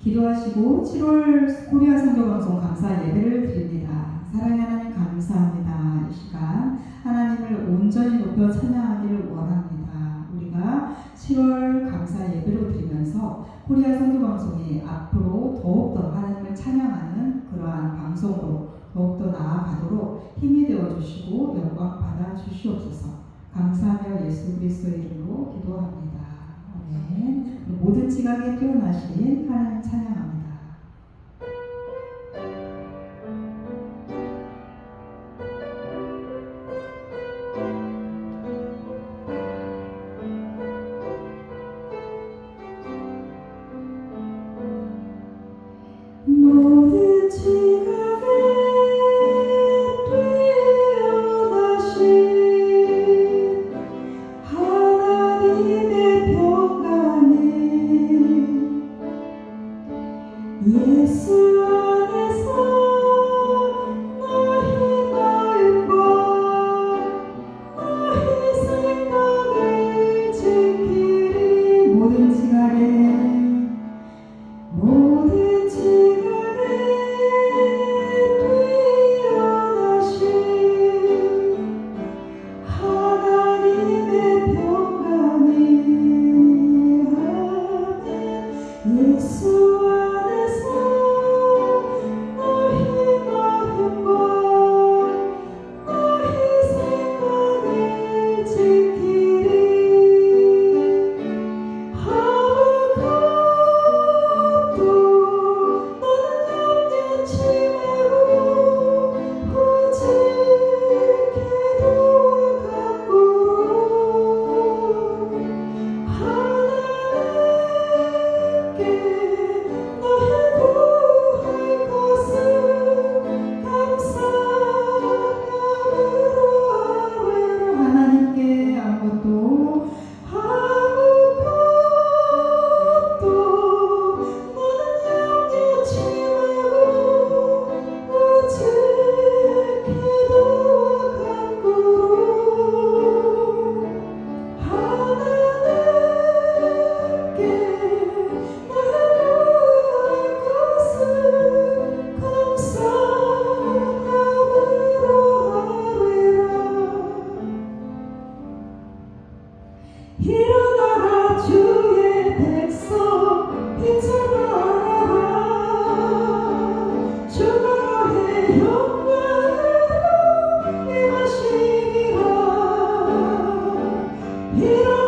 기도하시고 7월 코리아 선교방송 감사 예배를 드립니다. 사랑의 하나님 감사합니다. 이 시간 하나님을 온전히 높여 찬양하기를 원합니다. 우리가 7월 감사 예배로 드리면서 코리아 선교방송이 앞으로 더욱더 하나님을 찬양하는 그러한 방송으로 더욱더 나아가도록 힘이 되어 주시고 영광 받아 주시옵소서. 감사하며 예수 그리스도의 이름으로 기도합니다. 아멘. 모든 지각에 뛰어나신 하나님 찬양합니다. You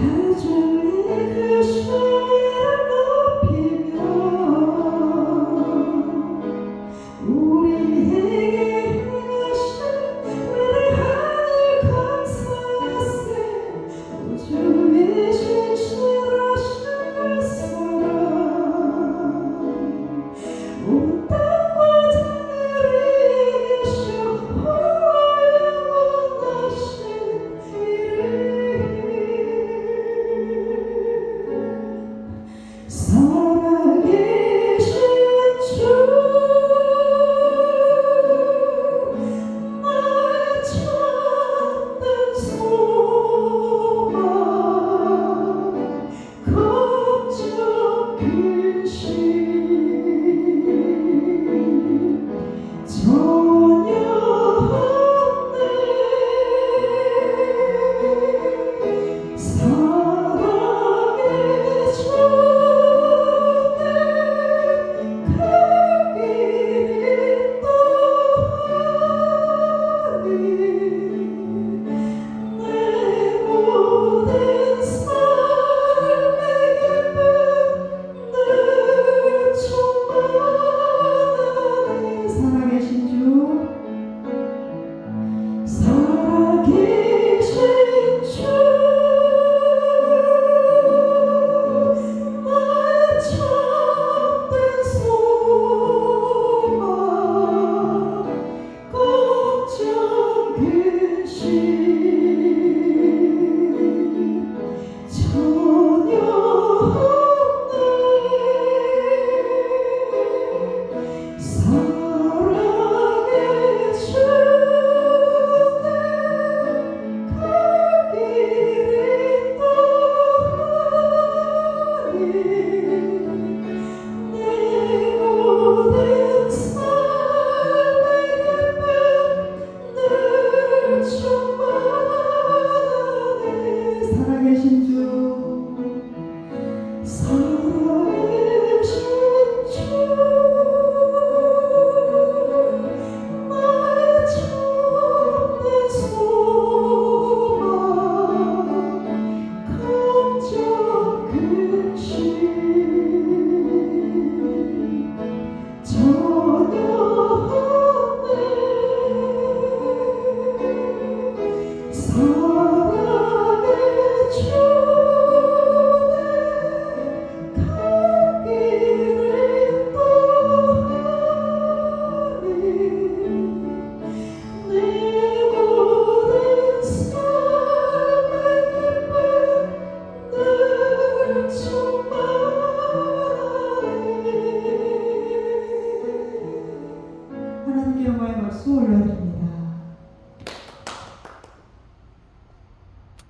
Patrick,